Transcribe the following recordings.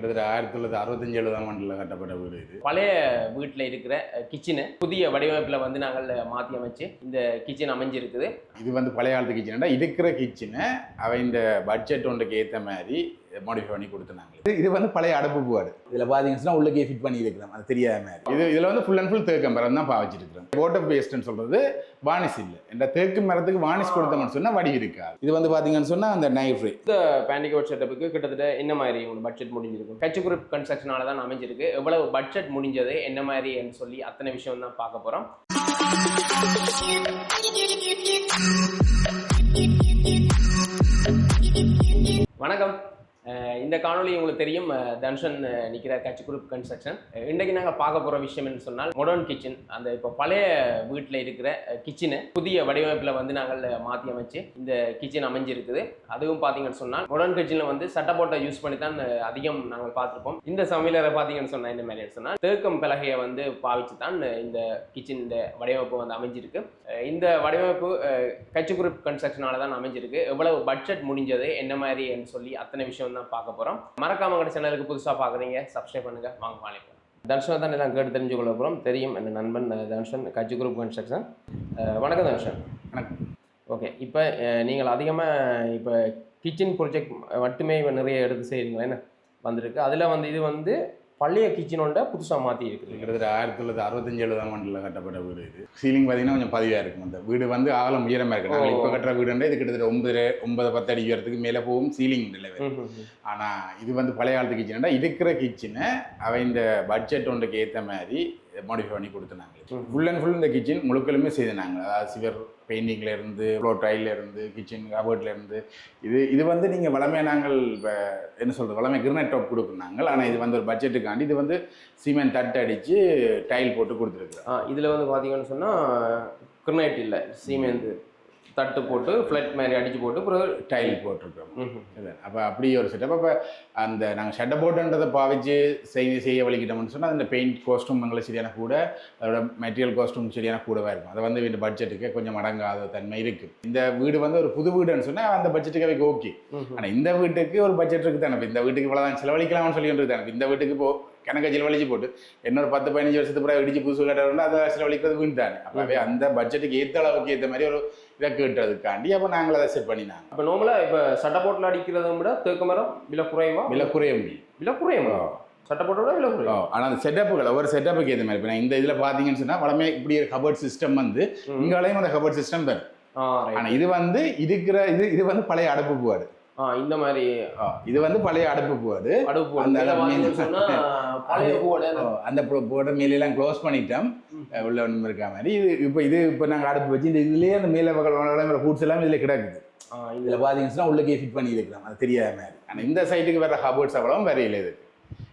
கிட்டத்தட்ட ஆயிரத்தி தொள்ளாயிரத்தி அறுபத்தஞ்சு எழுபதாம் ஆண்டில் கட்டப்பட்ட வீடு இது. பழைய வீட்டில் இருக்கிற கிச்சனு புதிய வடிவமைப்பில் வந்து நாங்கள் மாற்றி அமைச்சு இந்த கிச்சன் அமைஞ்சிருக்குது. இது வந்து பழைய காலத்து கிச்சனடா இருக்கிற கிச்சனை அவ இந்த பட்ஜெட் ஒன்றுக்கு ஏற்ற மாதிரி மாடிஃபை பண்ணி கொடுத்துனாங்க இது இது வந்து பழைய அடப்பு பூவாடு இதில் பார்த்தீங்கன்னா உள்ளக்கே ஃபிட் பண்ணி இருக்கிறோம். அது தெரியாத மாதிரி. இது இதில் வந்து ஃபுல் அண்ட் ஃபுல் தேக்கு மரம் தான் பாவச்சிருக்கிறோம் வாட்டர் பேஸ்ட்னு சொல்கிறது வானிஸ் இல்லை. இந்த தேக்கு மரத்துக்கு வானிஸ் கொடுத்தோம்னு சொன்னால் வடி இருக்காது. இது வந்து பார்த்தீங்கன்னு சொன்னால் அந்த நைஃப் இந்த பேண்டிகோட் செட்டப்புக்கு கிட்டத்தட்ட என்ன மாதிரி உங்களுக்கு பட்ஜெட் முடிஞ்சிருக்கும்? கட்சி குரூப் கன்ஸ்ட்ரக்ஷனால தான் அமைஞ்சிருக்கு. எவ்வளவு பட்ஜெட் முடிஞ்சது என்ன மாதிரின்னு சொல்லி அத்தனை விஷயம் தான் பார்க்க போகிறோம் வணக்கம். இந்த காணொளி உங்களுக்கு தெரியும். தன்ஷன் நிற்கிற கட்சி குரூப் கன்ஸ்ட்ரக்ஷன். இன்றைக்கு நாங்கள் பார்க்க போகிற விஷயம் என்று சொன்னால் மாடர்ன் கிச்சன் அந்த இப்போ பழைய வீட்டில் இருக்கிற கிச்சனை புதிய வடிவமைப்பில் வந்து நாங்கள் மாற்றி அமைச்சு இந்த கிச்சன் அமைஞ்சிருக்குது. அதுவும் பார்த்தீங்கன்னு சொன்னால் மாடர்ன் கிச்சனில் வந்து சட்டப்போட்டை யூஸ் பண்ணி தான் அதிகம் நாங்கள் பார்த்துருப்போம். இந்த சமையலரை பார்த்தீங்கன்னு சொன்னால் இந்த மாதிரி சொன்னால் தேக்கம் பலகையை வந்து பாவிச்சு தான் இந்த கிச்சன் இந்த வடிவமைப்பு வந்து அமைஞ்சிருக்கு. இந்த வடிவமைப்பு கட்சி குரூப் கன்ஸ்ட்ரக்ஷனால தான் அமைஞ்சிருக்கு. எவ்வளவு பட்ஜெட் முடிஞ்சது என்ன மாதிரி சொல்லி அத்தனை விஷயம் தான் பார்க்க போகிறோம் மறக்காம கூட சேனலுக்கு புதுசாக பார்க்குறீங்க சப்ஸ்கிரைப் பண்ணுங்க. வாங்க வாழைப்போம் தர்ஷன் தான் எல்லாம் கேட்டு தெரிஞ்சு கொள்ள போகிறோம் தெரியும் என் நண்பன் அஹ், தர்ஷன் கட்சி குரூப் கன்ஸ்ட்ரக்ஷன் வணக்கம் தர்ஷன் வணக்கம். ஓகே இப்போ நீங்கள் அதிகமாக இப்போ கிச்சன் ப்ராஜெக்ட் மட்டுமே நிறைய எடுத்து செய்கிறீங்களா என்ன? வந்திருக்கு. அதில் வந்து இது வந்து பழைய கிச்சனோட புதுசாக மாற்றி இருக்குது. கிட்டத்தட்ட ஆயிரத்தி தொள்ளாயிரத்தி அறுபத்தஞ்சு எழுபதாம் ஆண்டில் கட்டப்பட்ட வீடு இது. சீலிங் பார்த்தீங்கன்னா கொஞ்சம் பதிவாக இருக்கும். அந்த வீடு வந்து அகலம் உயரமாக இருக்கு. நாங்கள் இப்போ கட்டுற வீடுன்றே இது கிட்டத்தட்ட ஒன்பது ஒன்பது பத்து அடி உயரத்துக்கு மேலே போகும் சீலிங் இல்லை ஆனால் இது வந்து பழைய காலத்து கிச்சனடா இருக்கிற கிச்சனை அவ இந்த பட்ஜெட் ஒன்றுக்கு ஏற்ற மாதிரி மாடிஃபை பண்ணி கொடுத்துனாங்க. ஃபுல் அண்ட் ஃபுல் இந்த கிச்சன் முழுக்களுமே செய்தினாங்க அதாவது சிவர் பெயிண்டிங்ல இருந்து ஃப்ளோ டைல்ல இருந்து கிச்சன் கபோர்ட்ல இருந்து. இது இது வந்து நீங்கள் வளமையாக நாங்கள் இப்போ என்ன சொல்கிறது வளமை கிரினட் டாப் கொடுக்குறாங்க ஆனால் இது வந்து ஒரு பட்ஜெட்டுக்காண்டி இது வந்து சிமெண்ட் தட்டு அடித்து டைல் போட்டு கொடுத்துருக்கு இதில் வந்து பார்த்தீங்கன்னு சொன்னால் கிரனைட் இல்லை சீமெந்து தட்டு போட்டு ஃப்ளட் மாதிரி அடித்து போட்டு அப்புறம் டைல் போட்டிருக்கோம். அப்போ அப்படி ஒரு செட்டப் அப்போ அந்த நாங்கள் ஷட்ட போட்டுன்றதை பாவிச்சு செய்து செய்ய வலிக்கிட்டோம்னு சொன்னால் அந்த பெயிண்ட் காஸ்ட்யூம் எங்களுக்கு சரியான கூட அதோட மெட்டீரியல் காஸ்ட்யூம் சரியான கூடவே இருக்கும். அது வந்து வீட்டு பட்ஜெட்டுக்கு கொஞ்சம் மடங்காத தன்மை இருக்குது இந்த வீடு வந்து ஒரு புது வீடுன்னு சொன்னால் அந்த பட்ஜெட்டுக்கு அவைக்கு ஓகே. ஆனால் இந்த வீட்டுக்கு ஒரு பட்ஜெட் இருக்குது தானே. இப்ப இந்த வீட்டுக்கு இவ்வளோ தான் செலவழிக்கலாம்னு சொல்லி இருக்குது இந்த வீட்டுக்கு இப்போ கணக்க செலவழிச்சு போட்டு இன்னொரு பத்து பதினஞ்சு வருஷத்துக்கு பிறகு இடிச்சு புதுசு கட்டுறோம்னா அதை செலவழிக்கிறது வீண் தானே. அப்போவே அந்த பட்ஜெட்டுக்கு ஏற்ற அளவுக்கு ஏற்ற மாதிரி ஒரு இதை கேட்டதுக்காண்டி அப்போ நாங்கள் அதை செட் பண்ணினாங்க. இப்போ நார்மலாக இப்போ சட்டப்போட்டில் அடிக்கிறதை விட தேக்கு மரம் விலை குறைவா? விலை குறைய முடியும். விலை குறையுமா? சட்டப்போட்டோட விலை ஓ குறையும் ஆனால் அந்த செட்டப்புகள் ஒவ்வொரு செட்டப்புக்கு ஏற்ற மாதிரி. இப்போ நான் இந்த இதில் பார்த்தீங்கன்னு சொன்னால் வளமே இப்படி ஒரு கபர்ட் சிஸ்டம் வந்து இங்காலையும் அந்த கபர்ட் சிஸ்டம் ரைட் ஆனால் இது வந்து இருக்கிற இது இது வந்து பழைய அடுப்பு பூவாடு இந்த மாதிரி இது வந்து பழைய அடுப்பு பூவாடு அடுப்பு அந்த அந்த போட மேலாம் க்ளோஸ் பண்ணிட்டோம். உள்ள ஒன்றும் இருக்கா மாதிரி. இது இப்போ இது இப்போ நாங்கள் அடுப்பு வச்சு இந்த இதுலேயே அந்த மேலே வளர ஃபுட்ஸ் எல்லாம் இதில் கிடக்குது. இதில் பார்த்தீங்கன்னா உள்ளக்கே ஃபிட் பண்ணி இருக்கிறோம். அது தெரியாத மாதிரி. ஆனால் இந்த சைட்டுக்கு வர ஹபர்ட்ஸ் அவ்வளோ வரையில இது.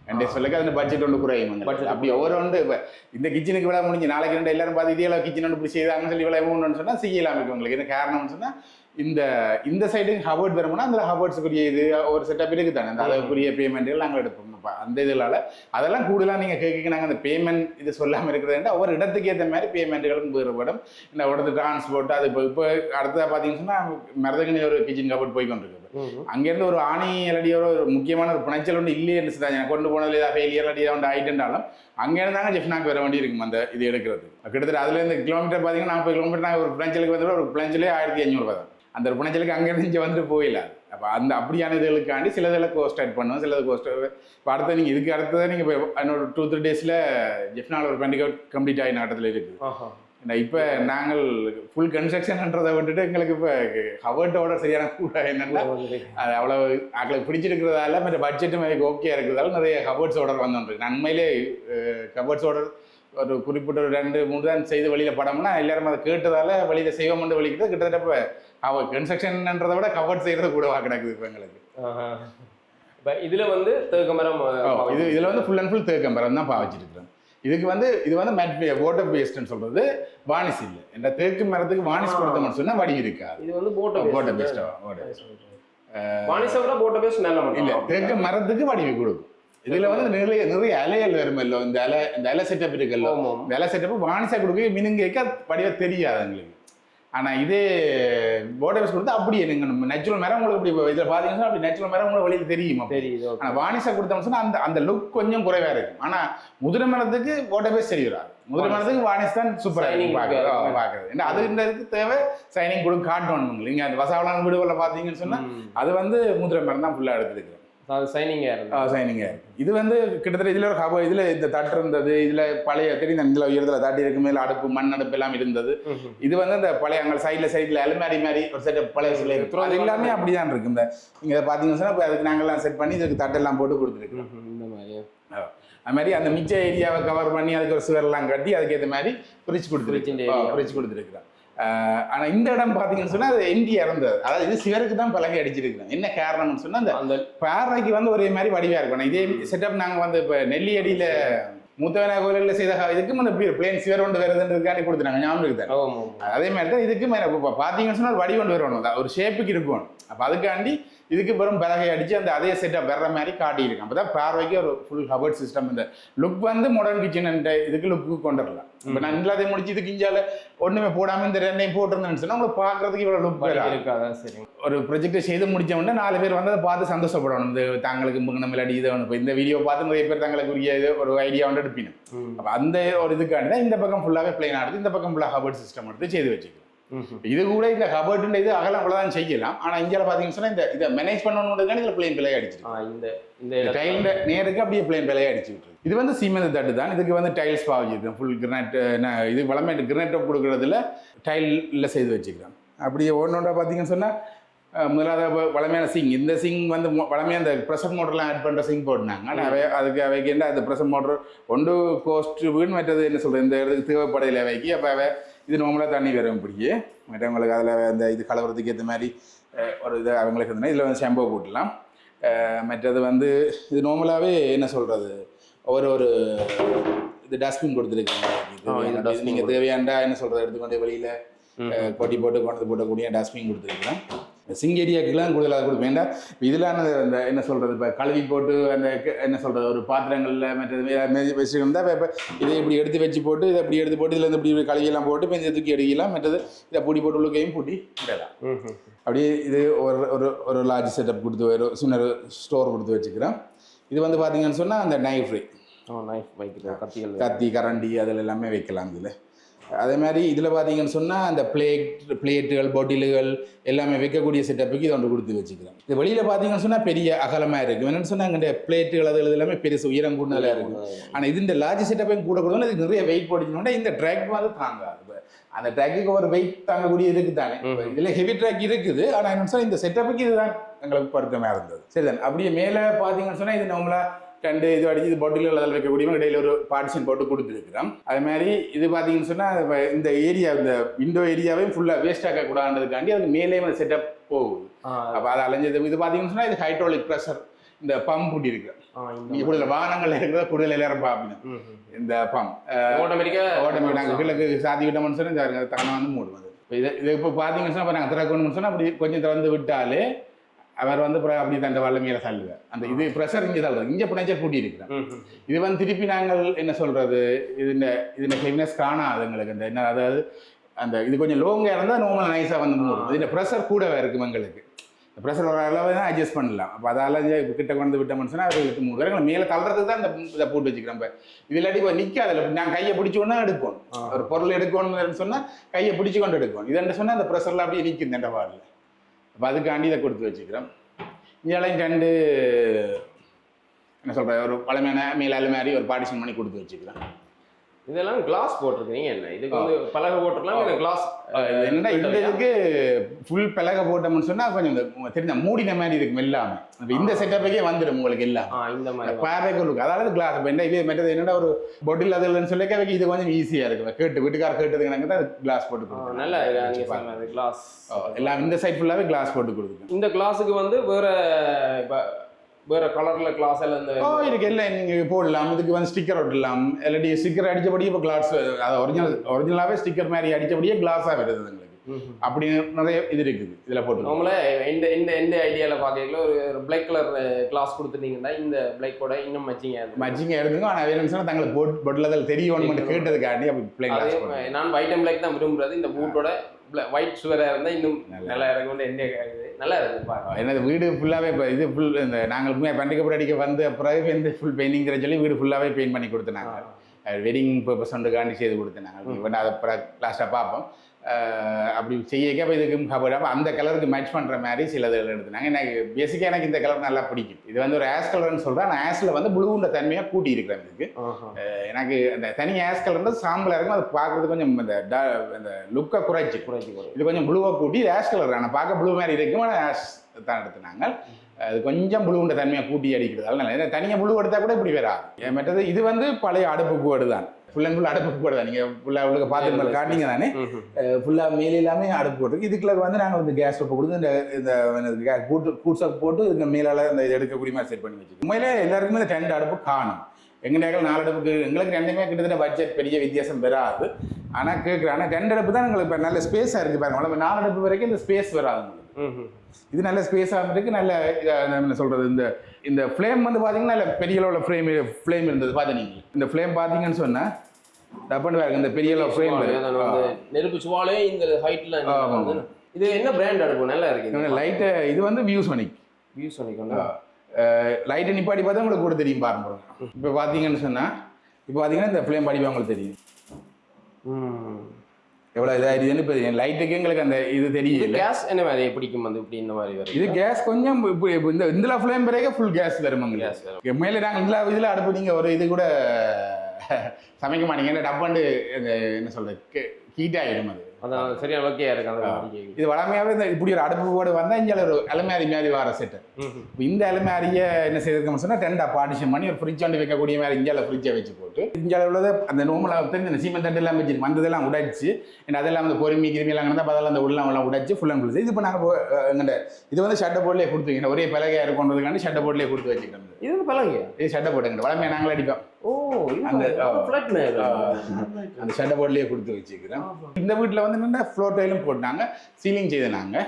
ரெண்டு சொல்லுக்கு அதில் பட்ஜெட் ஒன்று குறையும். பட்ஜெட் அப்படி ஒவ்வொரு ஒன்று இப்போ இந்த கிச்சனுக்கு விழா முடிஞ்சு நாளைக்கு ரெண்டு எல்லாரும் பார்த்து இதே கிச்சன் ஒன்று இப்படி செய்தாங்கன்னு சொல்லி விலை மூணுன்னு சொன்னால் செய்யலாம். இருக்கு உங்களுக்கு என்ன காரணம்னு சொன்னால் இந்த இந்த சைடுக்கு ஹபர்ட் வரும்னா அந்த ஹபர்ட்ஸுக்குரிய இது ஒரு செட்டப் இருக்குது தானே அந்த அளவுக்குரிய பேமெண்ட்டுகள் நாங்கள் எடுப்போம் அந்த இதனால அதெல்லாம் கூடுதலாக நீங்கள் கேட்க நாங்கள் அந்த பேமெண்ட் இது சொல்லாமல் இருக்கிறதுனா ஒவ்வொரு இடத்துக்கு ஏற்ற மாதிரி பேமெண்ட்டுகளும் வேறுபடும். இந்த இடத்து டிரான்ஸ்போர்ட் அது இப்போ இப்போ அடுத்ததாக பார்த்தீங்கன்னு சொன்னால் மரதகனி ஒரு கிச்சன் கபோர்ட் போய் கொண்டிருக்கு. அங்கேருந்து ஒரு ஆணி இல்லாட்டியோ ஒரு முக்கியமான ஒரு புனைச்சல் ஒன்று இல்லையே எனக்கு கொண்டு போனதுல ஏதாவது ஃபெயிலியர் இல்லாட்டி ஏதாவது ஆகிட்டுண்டாலும் அங்கேருந்து தாங்க ஜெஃப்னாக்கு வர வேண்டி இருக்கும் அந்த இது எடுக்கிறது. கிட்டத்தட்ட அதுலேருந்து கிலோமீட்டர் பார்த்தீங்கன்னா நாற்பது கிலோமீட்டர் நாங்கள் ஒரு புனைச்சலுக்கு வந்து ஒரு புனைச்சலே ஆயிரத்தி ஐநூறுரூவா தான். அந்த புனைச்சலுக்கு அங்கேருந்து இங்கே வந்துட்டு போயிடலாம் அப்போ அந்த அப்படியான இதுகளுக்காண்டி சிலதில் கோஸ்ட் ஆட் பண்ணுவோம் சிலது கோஸ்ட் இப்போ அடுத்த நீங்கள் இதுக்கு அடுத்ததான் நீங்கள் இப்போ இன்னொரு டூ த்ரீ டேஸில் ஜெஃப்னால் ஒரு பண்டிகை கம்ப்ளீட் ஆகி நாட்டத்தில் இருக்குது. இப்போ நாங்கள் ஃபுல் கன்ஸ்ட்ரக்ஷன்ன்றதை விட்டுட்டு எங்களுக்கு இப்போ ஹவர்ட்டோட சரியான கூட என்னென்னா அது அவ்வளோ ஆக்களுக்கு பிடிச்சிருக்கிறதால மற்ற பட்ஜெட்டும் எனக்கு ஓகே இருக்கிறதால நிறைய கபோர்ட்ஸ் ஆர்டர் வந்துருக்கு நன்மையிலே கபோர்ட்ஸ் ஆர்டர் ஒரு குறிப்பிட்ட ஒரு ரெண்டு மூணு தான் செய்து வெளியில் படம்னா எல்லாரும் அதை கேட்டதால வெளியில் செய்வோம்னு வெளிக்கிட்டு கிட்டத்தட்ட இப்போ அவ கன்ஸ்ட்ரக்ஷன்ன்றதை விட கபோர்ட் செய்கிறது கூடவா கிடக்குது இப்போ எங்களுக்கு. இப்ப இதுல வந்து தேக்கு மரம் ஓ, இது இதில் வந்து ஃபுல் அண்ட் ஃபுல் தேக்கம் மரம் தான் பாவச்சிருக்கிறோம் இதுக்கு வந்து இது வந்து மேட் வாட்டர் பேஸ்ட்னு சொல்றது. வானிஸ் இல்லை. இந்த தேக்கு மரத்துக்கு வானிஸ். கொடுத்தோம்னு சொன்னா வடி இருக்காது. இது வந்து போட்ட வாட்டர் பேஸ்ட் வாட்டர் வாணிசை விட போட்ட பேஸ்ட் நல்ல இல்ல தேக்கு மரத்துக்கு வடிவு கொடுக்கும். இதுல வந்து நிறைய நிறைய அலைகள் வருமல்லோ இந்த அலை இந்த அலை செட்டப் இருக்குல்லோ. இந்த அலை செட்டப் வானிசா கொடுக்க மினுங்க வடிவ தெரியாது எங்களுக்கு. ஆனா இதே போர்டர்ஸ் கொடுத்து அப்படியே நீங்க நேச்சுரல் மரம் உங்களுக்கு இப்படி இதுல பாத்தீங்கன்னா அப்படி நேச்சுரல் மரம் உங்களுக்கு வெளியில தெரியும் அப்படி. தெரியுது. ஆனா வாணிசா கொடுத்தோம்னு சொன்னா அந்த அந்த லுக் கொஞ்சம் குறைவா இருக்கும் ஆனா முதிரை மரத்துக்கு போட்டபேஸ் சரி வராது முதிரை மரத்துக்கு வாணிஸ் தான் சூப்பரா Shining இருக்கும் பார்க்க இருக்கு. ஆ, பார்க்கறது. ஏன்னா அதுன்றதுக்கு தேவை சைனிங் கொடுக்க காட்டணும் உங்களுக்கு நீங்க அந்த வசாவளான வீடுகளில் பாத்தீங்கன்னு சொன்னா ம். அது வந்து முதிரை மரம் தான் ஃபுல்லா எடுத்துருக்கு அது சைனிங்காக இது வந்து கிட்டத்தட்ட இதுல ஒரு கப இதுல இந்த தட்டு இருந்தது இதுல பழைய தெரியும் இதுல உயரத்துல தட்டி இருக்கு மேல அடுப்பு மண் அடுப்பு எல்லாம் இருந்தது. இது வந்து அந்த பழைய அங்கே சைடில் சைடில் அலுமாரி மாதிரி ஒரு செட் பழைய சிலை அது எல்லாமே அப்படிதான் இருக்கு. இந்த இதை பார்த்தீங்கன்னா சொன்னா, இப்ப அதுக்கு நாங்கெல்லாம் செட் பண்ணி இதுக்கு தட்டெல்லாம் போட்டு கொடுத்துருக்கோம். இந்த மாதிரி. அது மாதிரி அந்த மிச்ச ஏரியாவை கவர் பண்ணி அதுக்கு ஒரு சுவரெல்லாம் கட்டி அதுக்கேற்ற மாதிரி இந்த கொடுத்துருக்கு area. பிரிச்சு கொடுத்துருக்குறோம் ஆனா இந்த இடம் பார்த்தீங்கன்னு சொன்னா அது எம்டியா இருந்தது அதாவது இது சிவருக்கு தான் பலகை அடிச்சிருக்கிறோம் என்ன காரணம்னு சொன்னா அந்த அந்த பார்வைக்கு வந்து ஒரே மாதிரி வடிவா இருக்கணும் இதே செட்டப் நாங்க வந்து இப்போ நெல்லியடியில மூத்தவனா கோயிலில் செய்த இதுக்கும் அந்த பிளேன் சிவர் ஒன்று வருதுன்றதுக்காண்டி கொடுத்துருக்காங்க ஞாபகம் இருக்குதா. அதே மாதிரி தான் இதுக்கு மேலே. இப்போ பார்த்தீங்கன்னு சொன்னா ஒரு வடி கொண்டு வரணும் ஒரு ஷேப்புக்கு இருக்கணும் அப்போ அதுக்காண்டி இதுக்கு வெறும் பலகை அடிச்சு அந்த அதே செட்டப் வர்ற மாதிரி காட்டியிருக்கேன் அப்போ தான் பார்வைக்கு ஒரு ஃபுல் ஹபர்ட் சிஸ்டம் இந்த லுக் வந்து மாடர்ன் கிச்சன் இதுக்கு லுக்கு கொண்டு வரலாம் இப்போ நான் எல்லாத்தையும் முடிச்சு இதுக்கு இஞ்சால ஒன்றுமே போடாமல் இந்த ரெண்டையும் போட்டிருந்தேன்னு சொன்னா உங்களுக்கு பார்க்கறதுக்கு இவ்வளோ லுக் வலி வராது இருக்காதா சரி. ஒரு ப்ரொஜெக்டை செய்து முடிச்ச உடனே நாலு பேர் வந்து அதை பார்த்து சந்தோஷப்படணும். இந்த தாங்களுக்கு முங்கின மில்லாடி இதை இப்போ இந்த வீடியோ பார்த்து நிறைய பேர் தங்களுக்குரிய இது ஒரு ஐடியா வந்து எடுப்பினும். அப்போ அந்த ஒரு இதுக்காண்டி தான் இந்த பக்கம் ஃபுல்லாகவே பிளைன் எடுத்து இந்த பக்கம் ஃபுல்லாக ஹபர்ட் சிஸ்டம் எடுத்து செய்து வச்சுக்கலாம் ம்ஹும். இது கூட இந்த ஹபர்ட்ன்ற இது அகலம் கூட தான் செய்யலாம். ஆனால் இங்கே பார்த்தீங்கன்னு சொன்னா இந்த இதை மேனேஜ் பண்ணணுன்றதுக்காண்டி இதில் பிளைன் பிள்ளை அடிச்சிருக்கு. ஆ, இந்த இந்த டைல்ல நேருக்கு அப்படியே பிளைன் பிள்ளையை அடிச்சு விட்டுருக்கு. இது வந்து சீமெண்ட் தட்டு தான் இதுக்கு வந்து டைல்ஸ் பாவிச்சிருக்கேன் ஃபுல் கிரனைட் இது வளமே கிரனைட் கொடுக்குறதுல டைலில் செய்து வச்சுக்கிறேன். அப்படியே ஒன்றோட பார்த்தீங்கன்னு சொன்னால் முதலாவது வளமையான சிங் இந்த சிங் வந்து வளமையாக அந்த ப்ரெஷர் மோட்டர்லாம் ஆட் பண்ணுற சிங் போட்டுனாங்க ஆனால் அவை அதுக்கு அவைக்கு என்ன அந்த ப்ரெஷர் மோட்டர் ஒன்று கோஸ்ட் வீண் மற்றது என்ன சொல்கிறது இந்த இடத்துக்கு தேவைப்படையில் அவைக்கு. அப்போ அவை இது நார்மலாக தண்ணி வரும் இப்படியே மற்றவங்களுக்கு அதில் அந்த இது கலவரத்துக்கு ஏற்ற மாதிரி ஒரு இது அவங்களுக்கு இருந்ததுன்னா இதில் வந்து ஷாம்போ போட்டுடலாம். மற்றது வந்து இது நார்மலாகவே என்ன சொல்கிறது ஒரு ஒரு இது டஸ்ட்பின் கொடுத்துருக்காங்க. நீங்கள் தேவையாண்டா என்ன சொல்கிறது எடுத்துக்கொண்டு வெளியில் கொட்டி போட்டு கொண்டு போட்டக்கூடிய டஸ்ட்பின் கொடுத்துருக்குறேன். சிங் ஏரியாக்கெல்லாம் கூடுதலாக கொடுப்பேன் ஏன்டா இதில் அந்த என்ன சொல்கிறது இப்போ கழுவி போட்டு அந்த என்ன சொல்கிறது ஒரு பாத்திரங்களில் மற்றது வச்சுருந்தா இப்போ இதை இப்படி எடுத்து வச்சு போட்டு இதை இப்படி எடுத்து போட்டு இதில் இருந்து இப்படி கழுவியெல்லாம் போட்டு இப்போ தூக்கி எடுக்கலாம். மற்றது இதை பூட்டி போட்டு உள்ளுக்கையும் பூட்டி விடலாம். அப்படியே இது ஒரு ஒரு ஒரு லார்ஜ் செட்டப் கொடுத்து ஒரு சின்ன ஸ்டோர் கொடுத்து வச்சுக்கிறேன் இது வந்து பார்த்தீங்கன்னு சொன்னால் அந்த நைஃப் நைஃப் கத்திகள். கத்தி கரண்டி அதில் எல்லாமே வைக்கலாம் இதில். அதே மாதிரி இதில் பார்த்தீங்கன்னு சொன்னால் அந்த பிளேட் பிளேட்டுகள் பொட்டிலுகள் எல்லாமே வைக்கக்கூடிய செட்டப்புக்கு இது ஒன்று கொடுத்து வச்சுக்கிறேன். இது வெளியில் பார்த்தீங்கன்னு சொன்னால் பெரிய அகலமாக இருக்குது என்னென்னு சொன்னால் அங்கே பிளேட்டுகள் அது எல்லாமே பெருசு உயரம் கூடுதலாக இருக்குது ஆனால் இது இந்த லார்ஜ் செட்டப்பையும் கூட கொடுத்தோம்னா இதுக்கு நிறைய வெயிட் போட்டுக்கணும்னா இந்த ட்ராக் வந்து தாங்காது. அந்த ட்ராக்குக்கு ஒரு வெயிட் தாங்கக்கூடிய இருக்குது தானே இதுல ஹெவி ட்ராக் இருக்குது. ஆனால் என்ன சொன்னா இந்த செட்டப்புக்கு இதுதான் எங்களுக்கு பொருத்தமாக இருந்தது. சரிதான்? அப்படியே மேலே பார்த்தீங்கன்னு சொன்னால் இது நம்மளா ரெண்டு இது அடிச்சு இது பாட்டில் அதில் வைக்கக்கூடிய இடையில ஒரு பார்ட்டிஷன் போட்டு கொடுத்துருக்குறோம் அது மாதிரி இது பார்த்தீங்கன்னு சொன்னால் இந்த ஏரியா இந்த விண்டோ ஏரியாவையும் ஃபுல்லாக வேஸ்ட் ஆக்கக்கூடாதுன்றதுக்காண்டி அதுக்கு மேலே அந்த செட்டப் போகுது அப்போ அது அலைஞ்சது இது பார்த்தீங்கன்னு சொன்னால் இது ஹைட்ராலிக் ப்ரெஷர் இந்த பம்ப் கூட்டி இருக்கு கூடுதல் வாகனங்கள்ல இருக்கிறத கூடுதல் எல்லாரும் பார்ப்பீங்க. இந்த பம்ப் ஆட்டோமேட்டிக்கா ஓட்டமே நாங்கள் கிழக்கு சாத்தி விட்டோம்னு சொன்னா இந்த தானே வந்து இப்போ இது இது இப்போ பார்த்தீங்கன்னு சொன்னால் இப்போ நாங்கள் திறக்கணும்னு சொன்னால் அப்படி கொஞ்சம் திறந்து விட்டாலே அவர் வந்து அப்படி அந்த வல்ல மேலே தள்ளுவார் அந்த இது ப்ரெஷர் இங்கே தள்ளுறது இங்கே பிணைச்சர் கூட்டி இருக்கிறேன். இது வந்து திருப்பி நாங்கள் என்ன சொல்றது? இது இந்த இது ஹெவினஸ் காணாது எங்களுக்கு. இந்த என்ன அதாவது அந்த இது கொஞ்சம் லோங்காக இருந்தால் நார்மல் நைஸாக வந்து மூடும் இது ப்ரெஷர் கூடவே இருக்கும் எங்களுக்கு. இந்த ப்ரெஷர் ஒரு அளவு தான் அட்ஜஸ்ட் பண்ணலாம். அப்போ அதால கிட்ட கொண்டு விட்டோம்னு சொன்னால் அது இழுத்து மூணு எங்களை மேலே தள்ளுறதுக்கு தான் இந்த இதை போட்டு வச்சுக்கிறோம். இப்போ இது இல்லாட்டி இப்போ நிற்காதுல நான் கையை பிடிச்சோன்னா எடுக்கும் ஆ. ஒரு பொருள் எடுக்கணும்னு சொன்னால் கையை பிடிச்சு கொண்டு எடுக்கும் இது சொன்னால் அந்த ப்ரெஷரில் அப்படியே நிற்கும் இந்த வாரில் அப்போ அதுக்காண்டி இதை கொடுத்து வச்சுக்கிறோம். இதெல்லாம் ரெண்டு என்ன சொல்கிற ஒரு பழமையான மேலாளு மாதிரி ஒரு பார்ட்டிஷன் பண்ணி கொடுத்து வச்சுக்கிறேன் இதெல்லாம் கிளாஸ் போட்டிருக்கீங்க என்ன? இதுக்கு வந்து பலகை போட்டிருக்கலாம் இல்லை கிளாஸ் என்னடா இந்த இதுக்கு ஃபுல் பலகை போட்டோம்னு சொன்னால் கொஞ்சம் இந்த தெரிஞ்ச மூடின மாதிரி இருக்கும் எல்லாமே அப்ப இந்த செட்டப்புக்கே வந்துடும் உங்களுக்கு எல்லாம். இந்த மாதிரி பார்வைக்கு லுக் அதாவது கிளாஸ் இப்போ என்ன இது மற்றது என்னடா ஒரு பொட்டில் அதில்னு சொல்லி அவைக்கு இது கொஞ்சம் ஈஸியாக இருக்கும் கேட்டு வீட்டுக்கார கேட்டதுக்கு எனக்கு தான் கிளாஸ் போட்டு கொடுத்துருக்கேன். நல்லா இருக்கு கிளாஸ் எல்லாம் இந்த சைட் ஃபுல்லாகவே கிளாஸ் போட்டு கொடுத்துருக்கேன் இந்த கிளாஸுக்கு வந்து வேற இப்ப வேற கலர்ல கிளாஸ் எல்லாம் ஓ இருக்கு எல்லாம் நீங்கள் போடலாம்? இதுக்கு வந்து ஸ்டிக்கர் ஒட்டலாம். இல்லாட்டி ஸ்டிக்கர் அடித்தபடியே இப்போ கிளாஸ் அது ஒரிஜினல் ஒரிஜினலாகவே ஸ்டிக்கர் மாதிரி அடித்தபடியே கிளாஸாக வருது எங்களுக்கு. அப்படி நிறைய இது இருக்குது. இதில் போட்டு நார்மலா இந்த இந்த இந்த ஐடியால பாக்கல ஒரு பிளாக் கலர் கிளாஸ் கொடுத்துட்டீங்கன்னா இந்த பிளாக்கோட இன்னும் மச்சிங்க மச்சிங்க எடுத்துங்க ஆனால் வேணும்னு சொன்னால் தங்களுக்கு போட் பொட்டில் தெரியும் மட்டும் கேட்டதுக்காண்டி அப்படி கிளாஸ் போடுறோம். நான் ஒயிட் அண்ட் பிளாக் தான் விரும்புறது. இந்த பூட்டோட ஒயிட் சுவராக இருந்தால் இன்னும் நல்லா இருக்கும். எந்த நல்லா இருக்கு பாருங்க எனது வீடு ஃபுல்லாகவே இப்போ இது ஃபுல் இந்த நாங்கள் உண்மையாக பண்டிகை அடிக்க வந்து பிறகு இந்த ஃபுல் பெயிண்டிங்கிற சொல்லி வீடு ஃபுல்லாகவே பெயிண்ட் பண்ணி கொடுத்தாங்க வெட்டிங் பர்பஸ் ஒன்றுக்காண்டி செய்து கொடுத்தாங்க இப்போ அதை லாஸ்ட்டாக பார்ப்போம். அப்படி செய்யக்க அப்போ இதுக்கு அப்போ அந்த கலருக்கு மேட்ச் பண்ணுற மாதிரி சிலது எடுத்துனாங்க எனக்கு பேசிக்காக எனக்கு இந்த கலர் நல்லா பிடிக்கும். இது வந்து ஒரு ஆஸ் கலர்னு சொல்கிறேன் நான் ஆஸில் வந்து ப்ளூன்ற தன்மையாக கூட்டி இருக்கிறேன் இதுக்கு. எனக்கு அந்த தனி ஆஸ் கலர்ன்றது சாம்பலாக இருக்கும். அது பார்க்குறது கொஞ்சம் இந்த ட- இந்த லுக்கை குறைச்சி குறைச்சி. குறை இது கொஞ்சம் ப்ளூவாக கூட்டி இது ஆஷ் கலர் ஆனால் பார்க்க ப்ளூ மாதிரி இருக்கும். ஆனால் ஆஷ் தான் எடுத்துனாங்க. அது கொஞ்சம் ப்ளூன்ற தன்மையை கூட்டி அடிக்கிறதால நல்லா தனியாக ப்ளூ எடுத்தால் கூட இப்படி வராது. மற்றது இது வந்து பழைய அடுப்பு போடு தான். ஃபுல் அண்ட் ஃபுல் அடுப்பு போடு தான் நீங்கள் ஃபுல்லாக உங்களுக்கு பார்த்து காட்டிங்க தானே. ஃபுல்லாக மேலே எல்லாமே அடுப்பு போட்டு இதுக்குள்ள வந்து நாங்கள் வந்து கேஸ் ஸ்டவ் கொடுத்து இந்த இந்த கூட்டு கூட் ஸ்டவ் போட்டு இந்த மேலால இந்த இது எடுக்கக்கூடிய மாதிரி செட் பண்ணி வச்சுருக்கோம். உண்மையிலே எல்லாருக்குமே இந்த ரெண்டு அடுப்பு காணும். எங்கள் நேரம் நாலு அடுப்புக்கு எங்களுக்கு ரெண்டுமே கிட்டத்தட்ட பட்ஜெட் பெரிய வித்தியாசம் வராது ஆனால் கேட்குறேன் ஆனால் ரெண்டு அடுப்பு தான் எங்களுக்கு இப்போ நல்ல ஸ்பேஸாக இருக்குது பாருங்க. நாலு அடுப்பு வரைக்கும் இந்த ஸ்பேஸ் வராது உங்களுக்கு. இது நல்ல ஸ்பேஸாக இருக்கு. நல்ல என்ன சொல்கிறது இந்த இந்த ஃப்ளேம் வந்து பார்த்தீங்கன்னா நல்ல பெரிய அளவில் ஃப்ளேம் ஃப்ளேம் இருந்தது. பார்த்து நீங்கள் இந்த ஃப்ளேம் பார்த்தீங்கன்னு சொன்னால் டப்புன்னு பாருங்க இந்த பெரிய வந்து நெருப்பு சுவாலே இந்த ஹைட்ல. இது என்ன பிராண்ட் அடுப்பு நல்லா இருக்கு. லைட்டை இது வந்து யூஸ் பண்ணிக்கோங்க லைட்டை நிப்பாட்டி பார்த்தா உங்களுக்கு கூட தெரியும் பாருங்க இப்போ பார்த்தீங்கன்னு சொன்னால் இப்போ பார்த்தீங்கன்னா இந்த ஃப்ளேம் படிப்பா உங்களுக்கு தெரியும். எவ்வளோ இதாகிடுதுன்னு இப்போ லைட்டுக்கு எங்களுக்கு அந்த இது தெரியல கேஸ் என்ன மாதிரி பிடிக்கும் வந்து இப்படி இந்த மாதிரி வரும் இது கேஸ் கொஞ்சம் இப்போ இந்த இந்த ஃப்ளேம் பிறகு ஃபுல் கேஸ் வருமாங்க கேஸ் வரும். மேலே நாங்கள் இந்த இதில் அடுப்பு நீங்கள் ஒரு இது கூட சமைக்க மாட்டீங்க என்ன டப்பாண்டு இந்த என்ன சொல்கிறது ஹீட் ஆகிடும் அது. அதான் சரியா ஓகே இருக்கு அந்த. இது வளமையாகவே இந்த இப்படி ஒரு அடுப்பு போட வந்தால் இங்கே ஒரு அலுமாரி மாதிரி வர செட்டு இந்த அலுமாரியை என்ன செய்திருக்கோம்னு சொன்னால் ரெண்டா பார்ட்டிஷன் பண்ணி ஒரு ஃப்ரிட்ஜ் வந்து வைக்கக்கூடிய மாதிரி இந்தியாவில் ஃப்ரிட்ஜை வச்சு போட்டு இந்தியாவில் உள்ளதை அந்த நோமலாக தெரிஞ்ச இந்த சீமெண்ட் தண்டு எல்லாம் வச்சிருக்கு வந்ததெல்லாம் உடைச்சு என்ன அதெல்லாம் வந்து பொறுமை கிருமி எல்லாம் இருந்தால் அதெல்லாம் அந்த உள்ளம் எல்லாம் உடைச்சு ஃபுல் அண்ட் ஃபுல் இது. இப்போ நாங்கள் எங்கள்கிட்ட இது வந்து ஷட்டை போர்ட்லேயே கொடுத்துருக்கீங்க ஒரே பலகையாக இருக்குன்றதுக்காண்டி ஷட்டை போர்ட்லேயே கொடுத்து வச்சுக்கிறோம். இது பழங்க இது ஷட்டை போட்டுங்க வளமையாக நாங்களே அடிப்போம். அந்த- அந்த ஃபிளாட் அந்த ஷட்டை போர்ட்லேயே கொடுத்து வச்சுக்கிறோம் இந்த வீட்டில் வந்து என்னென்ன ஃப்ளோர் டைலும் போட்டாங்க சீலிங் செய்து நாங்கள்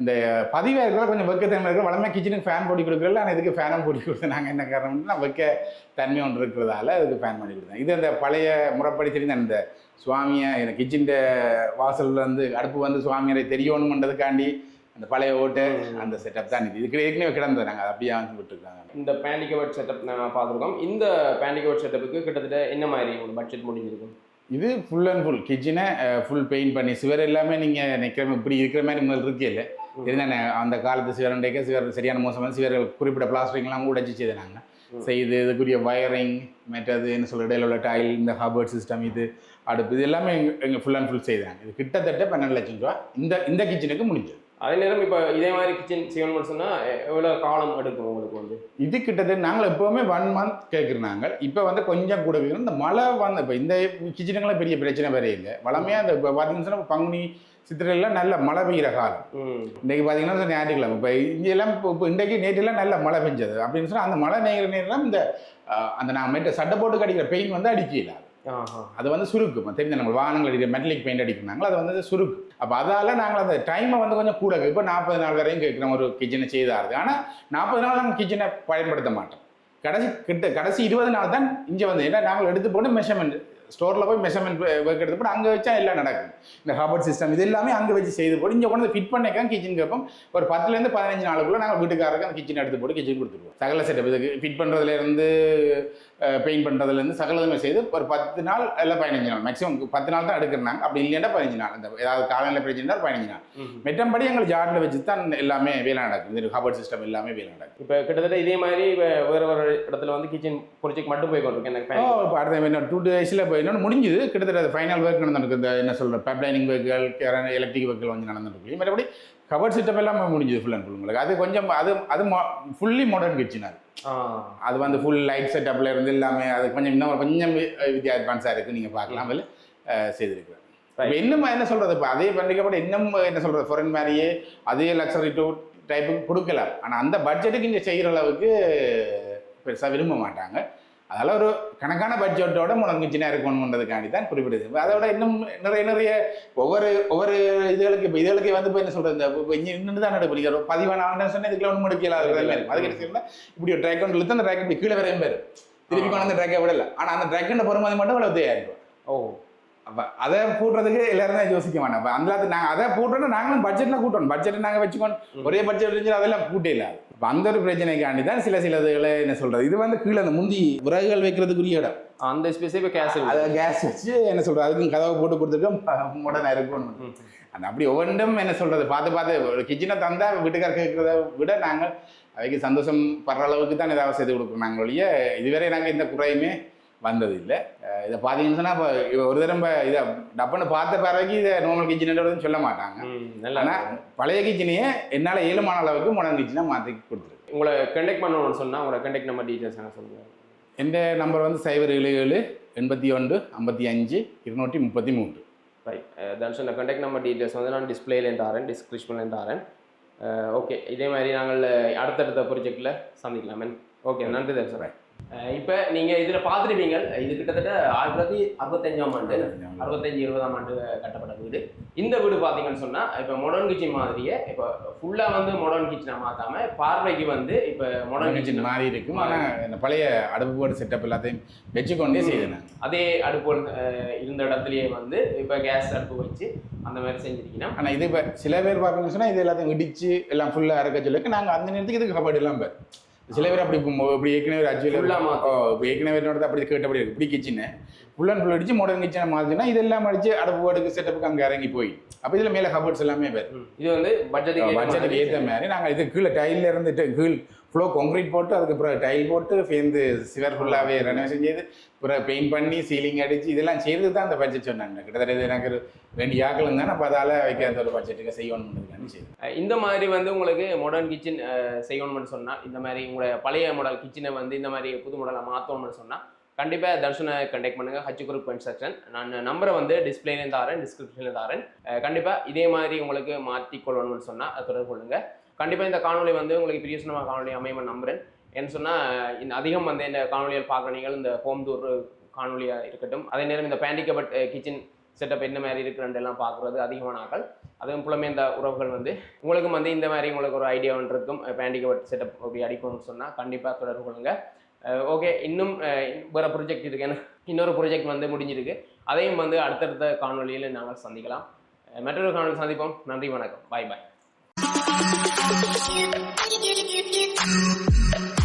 இந்த பதிவாக இருக்கிற கொஞ்சம் வெக்கத்தன்மை இருக்கிற வளமையாக கிச்சனுக்கு ஃபேன் போட்டு கொடுக்குறதுல ஆனால் இதுக்கு ஃபேனும் போட்டு கொடுத்து நாங்கள் என்ன காரணம்னா வெக்க தன்மை ஒன்று இருக்கிறதால அதுக்கு ஃபேன் பண்ணி கொடுத்தேன். இது அந்த பழைய முறைப்படி தெரிந்த அந்த சுவாமியை இந்த கிச்சன் வாசல்ல வந்து அடுப்பு வந்து சுவாமியரை தெரியணுன்றதுக்காண்டி அந்த பழைய ஓட்டு அந்த செட்டப் தான் இது. இதுக்கு ஏற்கனவே கிடந்தது. நாங்கள் அதை அப்படியே வந்து விட்டுருக்காங்க. இந்த பேண்டிகவர்ட் செட்டப் நான் பார்த்துருக்கோம். இந்த பேண்டிகவர்ட் செட்டப்புக்கு கிட்டத்தட்ட என்ன மாதிரி ஒரு பட்ஜெட் முடிஞ்சிருக்கும்? இது ஃபுல் அண்ட் ஃபுல் கிச்சனை ஃபுல் பெயிண்ட் பண்ணி சுவர் எல்லாமே நீங்கள் நிற்கிற இப்படி இருக்கிற மாதிரி முதல் இருக்கே இல்லை. இருந்தானே அந்த காலத்து சிவரண்டைக்கு சிவர் சரியான மோசமான சிவர்கள் குறிப்பிட்ட பிளாஸ்டிக்லாம் உடைச்சி செய்து நாங்கள் செய்து இதுக்குரிய வயரிங் மற்றது என்ன சொல்ற இடையில உள்ள டைல் இந்த ஹாபர்ட் சிஸ்டம் இது அடுப்பு இது எல்லாமே எங்கள் ஃபுல் அண்ட் ஃபுல் செய்தாங்க. இது கிட்டத்தட்ட பன்னெண்டு லட்சம் ரூபா. இந்த இந்த கிச்சனுக்கு முடிஞ்சது. அதே நேரம் இப்போ இதே மாதிரி கிச்சன் செய்யணும்னு சொன்னால் எவ்வளோ காலம் எடுக்கும் உங்களுக்கு வந்து? இது கிட்டத்தட்ட நாங்கள் எப்போவுமே ஒன் மந்த் கேட்குறோம் நாங்கள். இப்போ வந்து கொஞ்சம் கூட கேட்குறோம் இந்த மழை வந்து இப்போ இந்த கிச்சனுங்களாம் பெரிய பிரச்சனை வேற இல்லை. வளமையாக இந்த இப்போ பார்த்தீங்கன்னா பங்குனி சித்திரையெல்லாம் நல்ல மழை பெய்கிற காலம். இன்றைக்கி பார்த்தீங்கன்னா ஞாயிற்றுக்கிழமை. இப்போ இங்கெல்லாம் இப்போ இப்போ இன்றைக்கு நேற்றுலாம் நல்ல மழை பெஞ்சது. அப்படின்னு சொன்னால் அந்த மழை நெய்கிற நேரம் இந்த அந்த நாங்கள் மெட்ட சட்டை போட்டு அடிக்கிற பெயிண்ட் வந்து அடிக்கல. அது வந்து சுருக்கும் தெரிஞ்ச நம்ம வாகனங்கள் அடிக்கிற மெட்டலிக் பெயிண்ட் அடிக்கிறாங்களோ அது வந்து சுருக்கு. அப்போ அதால் நாங்கள் அந்த டைமை வந்து கொஞ்சம் கூட இப்போ நாற்பது நாள் வரையும் கேட்குறோம் ஒரு கிச்சனை செய்தாருது ஆனால் நாற்பது நாள் நாங்கள் கிச்சனை பயன்படுத்த மாட்டோம். கடைசி கிட்ட கடைசி இருபது நாள் தான் இங்கே வந்து. ஏன்னா நாங்கள் எடுத்து போட்டு மெஷர்மெண்ட் ஸ்டோரில் போய் மெஷர்மெண்ட் ஒர்க் எடுத்து போட்டு அங்கே வச்சா எல்லாம் நடக்கும். இந்த ஹாபர்ட் சிஸ்டம் இது எல்லாமே அங்கே வச்சு செய்து போட்டு இங்கே கொண்டு ஃபிட் பண்ணிக்கலாம் கிச்சன் கேட்போம் ஒரு பத்துலேருந்து பதினஞ்சு நாளுக்குள்ள நாங்கள் வீட்டுக்காரருக்கு அந்த கிச்சன் எடுத்து போட்டு கிச்சன் கொடுத்துருவோம். சகல செட்டப் இதுக்கு ஃபிட் பண்ணுறதுலேருந்து பெயிண்ட் பண்ணுறதுலேருந்து சகலதுமே செய்து ஒரு பத்து நாள் இல்லை பதினஞ்சு நாள். மேக்ஸிமம் பத்து நாள் தான் எடுக்கிறாங்க அப்படி இல்லைன்னா பதினஞ்சு நாள். இந்த ஏதாவது காலையில் பிரச்சனை பதினஞ்சு நாள். மெட்டம்படி எங்கள் ஜார்டில் வச்சு தான் எல்லாமே வேலை நடக்கும் இந்த ஹாபர்ட் சிஸ்டம் எல்லாமே வேலை நடக்கும் இப்போ கிட்டத்தட்ட இதே மாதிரி வேறு வேறு இடத்துல வந்து கிச்சன் ப்ரொஜெக்ட் மட்டும் போய் கொண்டிருக்கேன் எனக்கு அடுத்த டூ டேஸில் இப்போ இன்னொன்று முடிஞ்சுது. கிட்டத்தட்ட ஃபைனல் ஒர்க் நடந்துருக்கு. இந்த என்ன சொல்கிற பைப்லைனிங் ஒர்க்குகள் எலக்ட்ரிக் ஒர்க்குகள் வந்து நடந்துருக்கு. மற்றபடி கவர் சிஸ்டம் எல்லாமே முடிஞ்சுது ஃபுல் அண்ட் ஃபுல் உங்களுக்கு. அது கொஞ்சம் அது அது ஃபுல்லி மாடர்ன் கிச்சன் அது வந்து ஃபுல் லைட் செட்டப்ல இருந்து எல்லாமே அது கொஞ்சம் இன்னும் கொஞ்சம் வித்தியா அட்வான்ஸாக இருக்குது நீங்கள் பார்க்கலாம். அதில் செய்திருக்கிறேன். இப்போ இன்னும் என்ன சொல்கிறது இப்போ அதே பண்டிகைப்பட இன்னும் என்ன சொல்கிறது ஃபாரின் மாதிரியே அதே லக்ஸரி டூர் டைப்புக்கு கொடுக்கலாம் ஆனால் அந்த பட்ஜெட்டுக்கு இங்கே செய்கிற அளவுக்கு பெருசாக விரும்ப மாட்டாங்க. அதனால் ஒரு கணக்கான பட்ஜெட்டோட முடங்கிச்சினா இருக்கணுன்றதுக்காண்டி தான் குறிப்பிடுது. அதோட இன்னும் நிறைய நிறைய ஒவ்வொரு ஒவ்வொரு இதுகளுக்கு இப்போ இதுகளுக்கு வந்து இப்போ என்ன சொல்கிறது இந்த இப்போ இங்கே இன்னும் தான் நடப்பு நீங்கள் பதிவான ஆண்டு சொன்னால் இதுக்குள்ள ஒன்றும் எடுக்கலாம் அதுக்கு என்ன செய்யணும் இப்படி ஒரு ட்ராக் இழுத்து அந்த ட்ராக் இப்படி கீழே வரையும் பேர் திருப்பி கொண்டு வந்து ட்ராக்கை விடல. ஆனால் அந்த ட்ராக்கின் பொறுமதி மட்டும் அவ்வளோ தேவையாக இருக்கும் ஓ. அப்ப அதை போடுறதுக்கு எல்லாருமே யோசிக்க மாட்டோம் அப்ப அந்த நேரத்துல நாங்க அதை போட்டோம்னா நாங்களும் பட்ஜெட்ல கூட்டணும் பட்ஜெட் நாங்க வச்சுக்கோணும். ஒரே பட்ஜெட் இருந்துச்சு அதெல்லாம் கூட்டே இல்லாது அப்ப அந்த ஒரு பிரச்சனைக்காண்டி தான் சில சில இதுகளை என்ன சொல்றது? இது வந்து கீழே அந்த முந்தி விறகுகள் வைக்கிறதுக்குரிய இடம். அந்த ஸ்பெசிஃபிக் கேஸ் அதை கேஸ் வச்சு என்ன சொல்றது? அதுக்கும் கதவை போட்டு கொடுத்துருக்கோம். உடனே இருக்கணும் அந்த அப்படி ஒவ்வொன்றும் என்ன சொல்றது? பார்த்து பார்த்து ஒரு கிச்சனை தந்தா வீட்டுக்கார கேட்கறத விட நாங்கள் அவைக்கு சந்தோஷம் படுற அளவுக்கு தான் ஏதாவது செய்து கொடுக்குறோம் நாங்கள் ஒழிய இதுவரை நாங்கள் இந்த குறையுமே வந்தது இல்லை இதை பார்த்தீங்கன்னு சொன்னால் இப்போ ஒரு தடவை இதை டப்புன்னு பார்த்த பிறகு இதை நார்மல் கிச்சன் சொல்ல மாட்டாங்க. ஆனால் பழைய கிச்சனையே என்னால் ஏழுமான அளவுக்கு மாடர்ன் கிச்சனாக மாற்றி கொடுத்துருக்கு. உங்களை கண்டெக்ட் பண்ணணும்னு சொன்னா உங்களோட கண்டெக்ட் நம்பர் டீட்டெயில்ஸ் என்ன சொல்லுங்க? எந்த நம்பர் வந்து சைபர் ஏழு ஏழு எண்பத்தி ஒன்று ஐம்பத்தி அஞ்சு இருநூற்றி முப்பத்தி மூன்று. ரைட் தனுஷ் இந்த கண்டெக்ட் நம்பர் டீட்டெயில்ஸ் வந்து நான் டிஸ்பிளேல தாரேன் டிஸ்கிரிப்ஷன்லேருந்து தாரேன். ஓகே இதே மாதிரி நாங்கள் அடுத்தடுத்த ப்ரொஜெக்டில் சந்திக்கலாம். ஓகே நன்றி தனுஷ் இப்போ நீங்கள் இதில் பார்த்துருப்பீங்க. இது கிட்டத்தட்ட ஆயிரத்தி தொள்ளாயிரத்தி அறுபத்தஞ்சாம் ஆண்டு அறுபத்தஞ்சு இருபதாம் ஆண்டு கட்டப்பட்ட வீடு. இந்த வீடு பார்த்தீங்கன்னு சொன்னால் இப்போ மாடர்ன் கிச்சன் மாதிரியே இப்போ ஃபுல்லாக வந்து மாடர்ன் கிச்சனை மாற்றாம பார்வைக்கு வந்து இப்போ மாடர்ன் கிச்சன் மாறி இருக்கும். ஆனால் இந்த பழைய அடுப்பு போர்டு செட்டப் எல்லாத்தையும் வச்சுக்கொண்டே செய்தேன் அதே அடுப்பு இருந்த இடத்துலயே வந்து இப்போ கேஸ் அடுப்பு வச்சு அந்த மாதிரி செஞ்சிருக்கீங்கன்னா ஆனால் இது இப்போ சில பேர் பார்க்கணும்னு சொன்னால் இது எல்லாத்தையும் இடிச்சு எல்லாம் ஃபுல்லாக இறக்க சொல்லிருக்கு. நாங்கள் அந்த நேரத்துக்கு இதுக்கு கபாடி எல்லாம் பேர் சில பேர் அப்படி இப்போ இப்படி ஏற்கனவே Full ஆ அச்சுவல் மாத்து. இப்போ ஏற்கனவே என்னோட அப்படி கேட்டபடி இருக்கு இப்படி கிச்சனு ஃபுல் அண்ட் ஃபுல் அடிச்சு மாடர்ன் கிச்சனை மாற்றினா இதெல்லாம் அடிச்சு அடுப்பு போர்டுக்கு செட்டப்புக்கு அங்கே இறங்கி போய். அப்போ இதில் மேலே கபோர்ட்ஸ் எல்லாமே பேர் இது வந்து பட்ஜெட்டுக்கு பட்ஜெட்டுக்கு ஏற்ற மாதிரி. நாங்கள் இது கீழே டைல்ல இருந்துட்டு கீழ் ஃப்ளோ கான்க்ரீட் போட்டு அதுக்கு அப்புறம் டைல் போட்டு சேர்ந்து சிவர் ஃபுல்லாகவே ரெனோவேஷன் செய்து அப்புறம் பெயிண்ட் பண்ணி சீலிங் அடிச்சு இதெல்லாம் செய்து தான் அந்த பட்ஜெட் சொன்னாங்க. கிட்டத்தட்ட இது எனக்கு ஒரு வேண்டிய ஆக்களும் அப்போ அதால் வைக்காத ஒரு பட்ஜெட்டுக்கு செய்யணும்னு செய்து இந்த மாதிரி வந்து உங்களுக்கு மாடர்ன் கிச்சன் செய்யணும்னு சொன்னால் இந்த மாதிரி உங்களுடைய பழைய மாடல் கிச்சனை வந்து இந்த மாதிரி புது மாடலாக மாற்றணும்னு சொன்னால் கண்டிப்பாக தர்ஷனை கண்டெக்ட் பண்ணுங்கள் ஹச் குரூப் கன்ஸ்ட்ரக்ஷன் நான் நம்பரை வந்து டிஸ்பிளேலேயும் தாரேன் டிஸ்கிரிப்ஷன்லேயும் தாரேன். கண்டிப்பாக இதே மாதிரி உங்களுக்கு மாற்றி கொள்ளணும்னு சொன்னால் தொடர்பு கொள்ளுங்கள் கண்டிப்பாக இந்த காணொலி வந்து உங்களுக்கு பிரியசனமாக காணொலி அமையும் நம்புகிறேன் ஏன்னு சொன்னால் இந்த அதிகம் வந்து இந்த காணொலியில் பார்க்குற நீங்கள் இந்த ஹோம் டூர் காணொலியாக இருக்கட்டும். அதே நேரம் இந்த பேண்டிகபட் கிச்சன் செட்டப் என்ன மாதிரி இருக்குன்னு எல்லாம் பார்க்குறது அதிகமான ஆக்கள் அதுவும் புலமே இந்த உறவுகள் வந்து உங்களுக்கும் வந்து இந்த மாதிரி உங்களுக்கு ஒரு ஐடியா ஒன்று இருக்கும் பேண்டிகபட் செட்டப் அப்படி அடிக்கணும்னு சொன்னால் கண்டிப்பாக தொடர்பு கொள்ளுங்க. ஓகே இன்னும் வேறு ப்ரொஜெக்ட் இருக்கு ஏன்னா இன்னொரு ப்ரொஜெக்ட் வந்து முடிஞ்சிருக்கு. அதையும் வந்து அடுத்தடுத்த காணொலியில் நாங்கள் சந்திக்கலாம். மற்றொரு காணொலி சந்திப்போம். நன்றி வணக்கம். பாய் பாய் you.